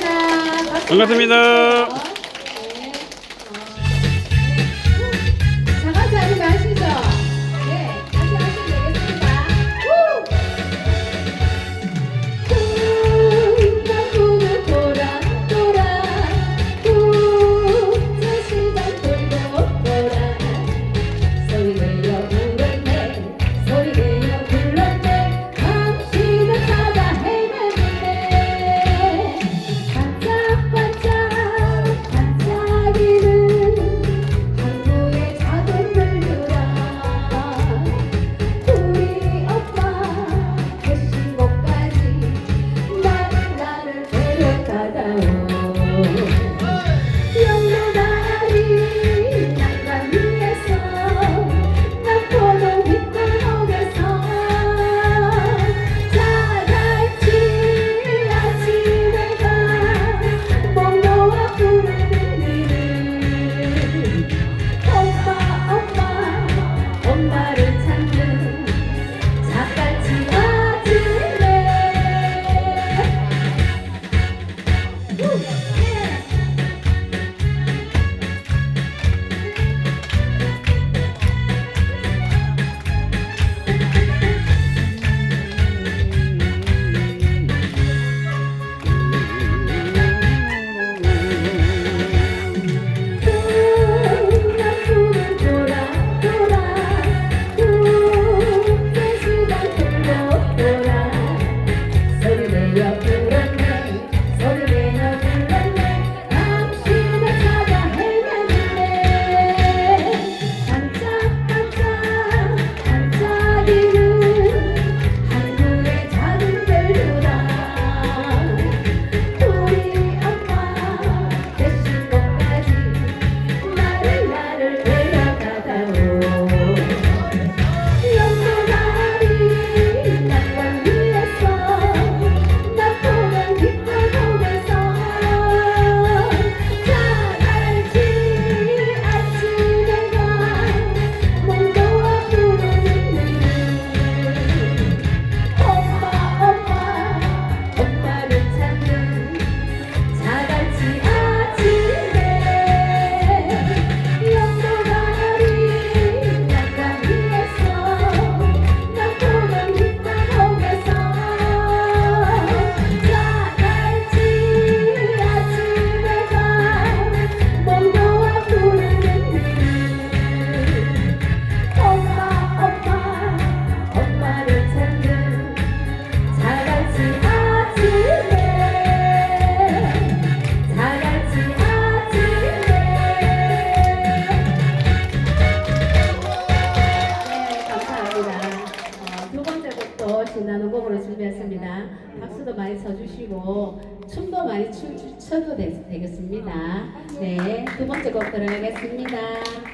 반갑습니다. 반갑습니다. Woo! 신나는 곡으로 준비했습니다. 박수도 많이 쳐주시고 춤도 많이 출, 춰도 되, 겠습니다 네, 두 번째 곡 들어가겠습니다.